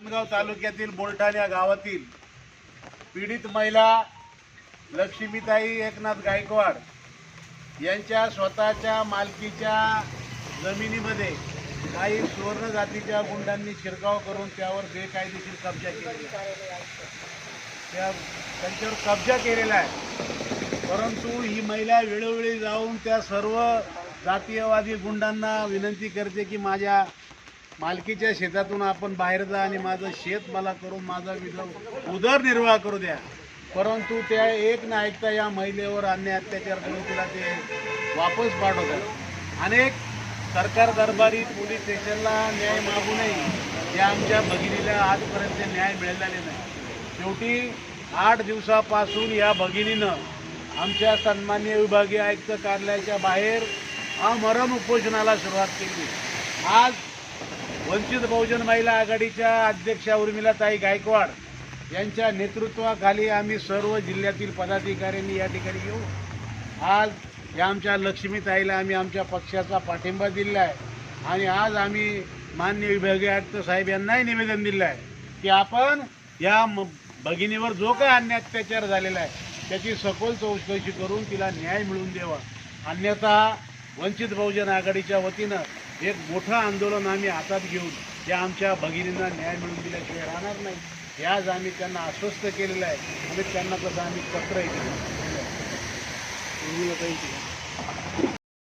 नांदगाव तालुक्यातील बोलठाण या गावातील पीडित महिला लक्ष्मीताई एकनाथ गायकवाड यांच्या स्वतःच्या मालकीच्या जमिनीमध्ये काही सुवर्ण जातीच्या गुंडांनी शिरकाव करून त्यावर बेकायदेशीर कब्जा केलेला त्या त्यांच्यावर कब्जा केलेला आहे. परंतु ही महिला वेळोवेळी जाऊन त्या सर्व जातीयवादी गुंडांना विनंती करते की माझ्या मालकीच्या शेतातून आपण बाहेर जा आणि माझं शेत मला करून माझा विध उदरनिर्वाह करू द्या. परंतु त्या एक ना ऐकता या महिलेवर अन्य अत्याचार करून तिला ते वापस पाठवतात. अनेक सरकार दरबारी पोलीस स्टेशनला न्याय मागू नये. या आमच्या भगिनीला आजपर्यंत न्याय मिळालेला नाही. शेवटी आठ दिवसापासून या भगिनीनं आमच्या सन्मान्य विभागीय आयुक्त कार्यालयाच्या बाहेर अमरण उपोषणाला सुरुवात केली. आज वंचित बहुजन महिला आघाडीच्या अध्यक्षा उर्मिलाताई गायकवाड यांच्या नेतृत्वाखाली आम्ही सर्व जिल्ह्यातील पदाधिकाऱ्यांनी या ठिकाणी घेऊ आज या आमच्या लक्ष्मीताईला आम्ही आमच्या पक्षाचा पाठिंबा दिला आहे. आणि आज आम्ही मान्य विभागीय आयुक्त साहेब यांनाही निवेदन दिलं आहे की आपण या म- भगिनीवर जो काय अन्य अत्याचार झालेला आहे त्याची सखोल चौकशी करून तिला न्याय मिळवून द्यावा. अन्यथा वंचित बहुजन आघाडीच्या वतीनं एक मोठं आंदोलन आम्ही हातात घेऊन या आमच्या भगिनींना न्याय मिळवून दिल्याशिवाय राहणार नाही. हे आज आम्ही त्यांना आश्वस्त केलेलं आहे आणि त्यांना तसं आम्ही पत्रही दिलं.